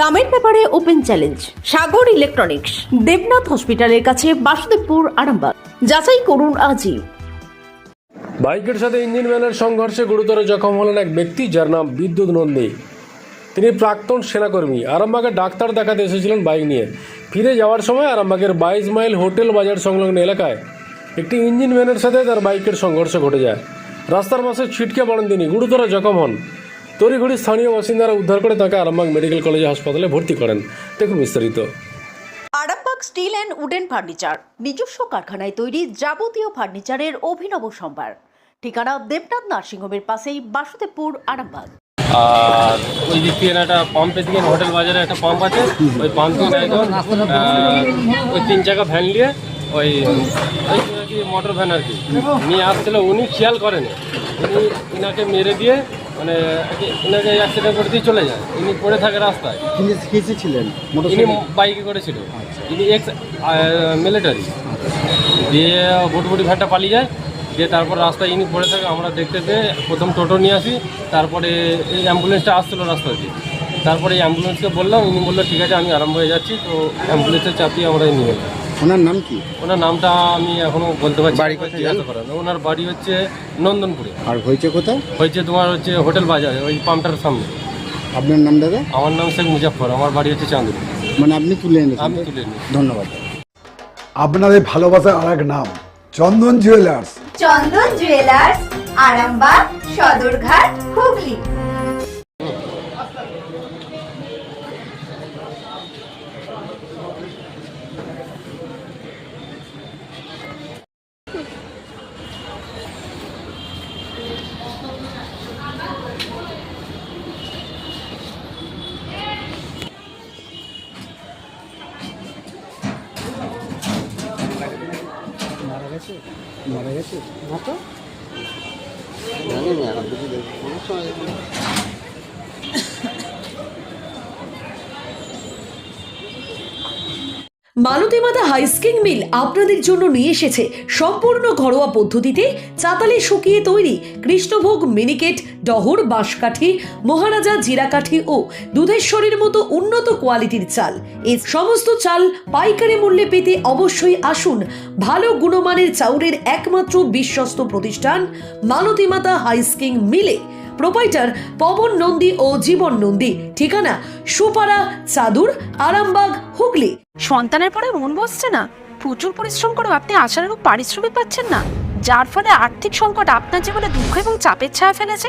দামের ব্যাপারে open challenge, Sagar electronics, Debnath হসপিটালের কাছে বাসুদেবপুর, আরামবাগ। যাচাই করুন আজই। বাইকের সাথে ইঞ্জিন ভ্যানের সংঘর্ষে গুরুতর জখম হলেন এক ব্যক্তি যার নাম বিদ্যুৎ নন্দী। তিনি প্রাক্তন সেনাকর্মী, আরামবাগে ডাক্তার দেখাতে এসেছিলেন বাইক নিয়ে। ফিরে যাওয়ার সময় আরামবাগের বাইশ মাইল হোটেল বাজার সংলগ্ন এলাকায় একটি ইঞ্জিন ম্যানের সাথে তার বাইকের সংঘর্ষ ঘটে যায়। রাস্তার পাশে ছিটকে পড়েন তিনি, গুরুতর জখম হন। তড়িঘড়ি স্থানীয় বাসিন্দারা উদ্ধার করে তাকে আরামবাগ মেডিকেল কলেজ হাসপাতালে ভর্তি করেন। দেখুন বিস্তারিত। Arambagh steel and wooden furniture নিজস্ব কারখানায় তৈরি যাবতীয় ফার্নিচারের অভিনব সম্ভার। ঠিকানা দেবনাথ নার্সিংহোমের পাশেই বাসুদেবপুর আরামবাগ। আর ওই দিক থেকে একটা পাম্পের দিকে হোটেল বাজারে একটা পাম্প আছে ওই পাম্প থেকে একজন ওই তিন চাকা ভ্যান নিয়ে ওই ওই কি মোটর ভ্যান আর কি। নিয়ে আসছিল উনি খেয়াল করেন। উনি ইনাকে মেরে দিয়ে মানে আর কি ইনাকে অ্যাক্সিডেন্ট করে দিয়ে চলে যায়। ইনি পড়ে থাকে রাস্তায়। তিনি কিসে ছিলেন ইনি বাইকে করেছিল। ইনি এক্স মিলিটারি দিয়ে ভুটভুটি ভ্যানটা পালিয়ে যায়। দিয়ে তারপর রাস্তায় ইনি পড়ে থাকে আমরা দেখতে পেয়ে প্রথম টোটো নিয়ে আসি। তারপরে এই অ্যাম্বুলেন্সটা আসছিল রাস্তা দিয়ে। তারপরে অ্যাম্বুলেন্সকে বললাম ইনি বলল ঠিক আছে আমি আরম্ভ হয়ে যাচ্ছি। তো অ্যাম্বুলেন্সে চাপিয়ে আমরা নিয়ে গেলাম ওনার নাম কি? ওনার নামটা আমি এখনও বলতে পারছি বাড়ি কোথায় জিজ্ঞাসা করেন ওনার বাড়ি হচ্ছে নন্দনপুরে। আর হয়েছে কোথায়? হয়েছে তোমার হচ্ছে হোটেল বাজারে ওই পাম্পটার সামনে। আপনার নাম দাদা? আমার নাম শেখ মুজাফর আমার বাড়ি হচ্ছে চাঁদুরি মানে আপনি তুলে এনেছেন? আমি তুলে নিই ধন্যবাদ। আপনাদের ভালোবাসার আর এক নাম Chandan jewellers. Chandan jewellers Arambagh Sadarghat Hooghly. Malatimata husking mill আপনাদের জন্য নিয়ে এসেছে সম্পূর্ণ ঘরোয়া পদ্ধতিতে চাতালে শুকিয়ে তৈরি কৃষ্ণভোগ মিনিকেট ডহর, বাঁশকাঠি, মহারাজা জিরাকাঠি ও দুধেশ্বরীর মতো উন্নত কোয়ালিটির চাল। এই সমস্ত চাল পাইকারি মূল্যে পেতে অবশ্যই আসুন ভালো গুণমানের চাউরের একমাত্র বিশ্বস্ত প্রতিষ্ঠান মালতীমাতা হাইস্কিং মিলে। প্রোপাইটার পবন নন্দী ও জীবন নন্দী। ঠিকানা সুপারা চাদুর, আরামবাগ, হুগলি। সন্তানের পরে মন বসছে না। প্রচুর পরিশ্রম করেও আপনি আশানুরূপ পারিশ্রমিক পাচ্ছেন না। যার ফলে আর্থিক সংকট আপনার জীবনে দুঃখ এবং চাপের ছায়া ফেলেছে।